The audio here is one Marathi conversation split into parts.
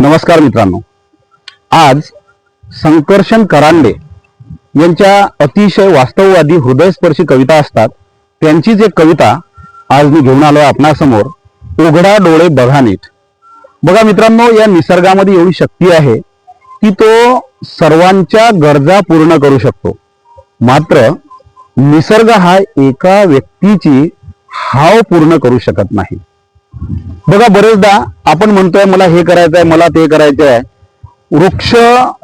नमस्कार मित्रांनो. आज संकर्षण करांडे यांच्या अतिशय वास्तववादी हृदयस्पर्शी कविता असतात. त्यांचीच एक कविता आज मी घेऊन आलोय आपणासमोर उघडा डोळे बघा नीट. बघा मित्रांनो या निसर्गामध्ये एवढी शक्ती आहे की तो सर्वांच्या गरजा पूर्ण करू शकतो. मात्र निसर्ग हा एका व्यक्तीची हाव पूर्ण करू शकत नाही. बघा बरेचदा आपण म्हणतोय मला हे करायचं आहे मला ते करायचं आहे वृक्ष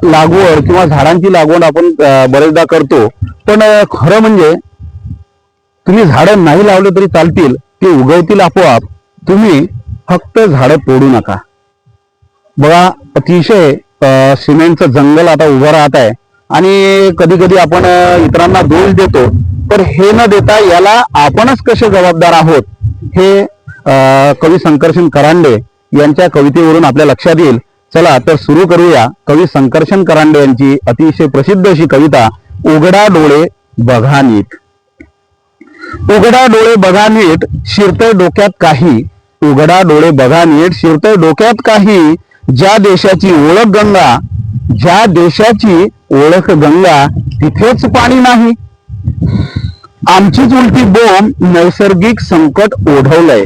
लागवड किंवा झाडांची लागवड आपण बरेचदा करतो. पण खरं म्हणजे तुम्ही झाडं नाही लावले तरी चालतील ते उगवतील आपोआप. तुम्ही फक्त झाडं तोडू नका. बघा अतिशय सिमेंटचं जंगल आता उभं राहत आहे. आणि कधी कधी आपण इतरांना दोष देतो. तर हे न देता याला आपणच कसे जबाबदार आहोत? हे कवी संकर्षण करांडे यांच्या कवितेवरून आपल्या लक्षात येईल. चला तर सुरू करूया. कवी संकर्षण करांडे यांची अतिशय प्रसिद्ध अशी कविता उघडा डोळे बघा नीट. उघडा डोळे बघा नीट शिरतय डोक्यात काही. उघडा डोळे बघा नीट शिरतय डोक्यात काही. ज्या देशाची ओळख गंगा ज्या देशाची ओळख गंगा तिथेच पाणी नाही. आमचीच उलटी बोंब नैसर्गिक संकट ओढवलंय.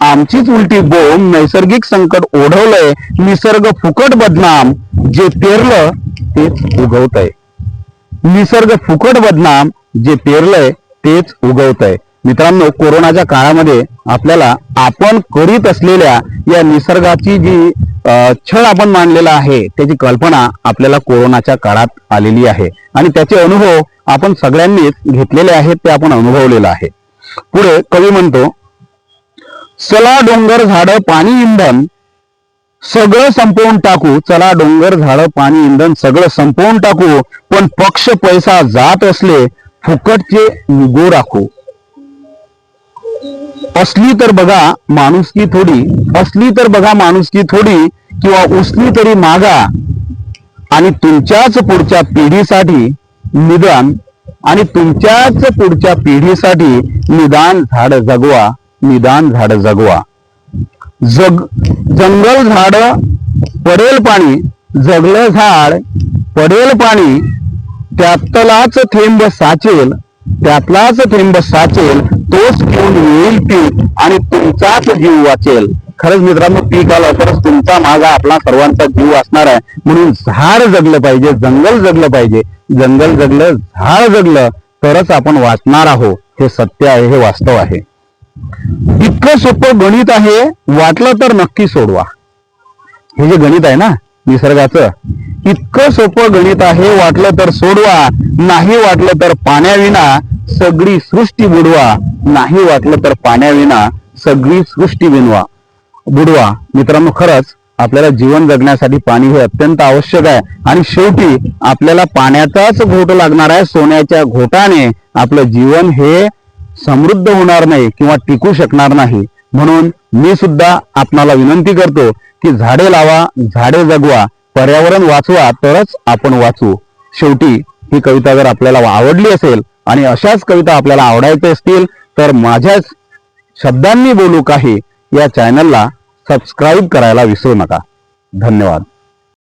आमचीच उलटी बोंब नैसर्गिक संकट ओढवलंय निसर्ग फुकट बदनाम जे पेरलं तेच उगवतंय. निसर्ग फुकट बदनाम जे पेरलंय तेच उगवतंय. मित्रांनो कोरोनाच्या काळामध्ये आपल्याला आपण करीत असलेल्या या निसर्गाची जी अं, छळ आपण मानलेला आहे त्याची कल्पना आपल्याला कोरोनाच्या काळात आलेली आहे. आणि त्याचे अनुभव आपण सगळ्यांनीच घेतलेले आहेत ते आपण अनुभवलेलं आहे. पुढे कवी म्हणतो चला डोंगर झाड पाणी इंधन. सगळं संपवून टाकू. चला डोंगर झाड पाणी इंधन सगळं संपवून टाकू. पण पक्ष पैसा जात असले फुकटचे निगो राखू. असली तर बघा माणुसकी थोडी. असली तर बघा माणुसकी थोडी किंवा उसली तरी मागा. आणि तुमच्याच पुढच्या पिढीसाठी निदान. आणि तुमच्याच पुढच्या पिढीसाठी निदान झाड जगवा. निदान झाड जगवा. जग जंगल झाड पडेल पाणी जगलं झाड पडेल पाणी त्यातलाच थेंब साचेल त्यातलाच थेंब साचेल तोच घेऊन येईल पीक आणि तुमचाच जीव वाचेल. खरंच मित्रांनो पीक आलं तरच तुमचा माझा आपला सर्वांचा जीव असणार आहे. म्हणून झाड जगलं पाहिजे जंगल जगलं पाहिजे. जंगल जगलं झाड जगलं तरच आपण वाचणार आहोत. हे सत्य आहे हे वास्तव आहे. इतकं सोपं गणित आहे वाटलं तर नक्की सोडवा. हे जे गणित आहे ना निसर्गाचं इतकं सोपं गणित आहे वाटलं तर सोडवा नाही वाटलं तर पाण्याविना सगळी सृष्टी बुडवा नाही वाटलं तर पाण्याविना सगळी सृष्टी विनवा बुडवा. मित्रांनो खरंच आपल्याला जीवन जगण्यासाठी पाणी हे अत्यंत आवश्यक आहे. आणि शेवटी आपल्याला पाण्याचाच घोट लागणार आहे सोन्याच्या घोटाने आपलं जीवन हे समृद्ध होणार नाही किंवा टिकू शकणार नाही. म्हणून मी सुद्धा आपणाला विनंती करतो की झाडे लावा झाडे जगवा पर्यावरण वाचवा तरच आपण वाचू. शेवटी ही कविता जर आपल्याला आवडली असेल आणि अशाच कविता आपल्याला आवडायच्या असतील तर माझ्याच शब्दांनी बोलू काही या चॅनलला सबस्क्राईब करायला विसरू नका. धन्यवाद.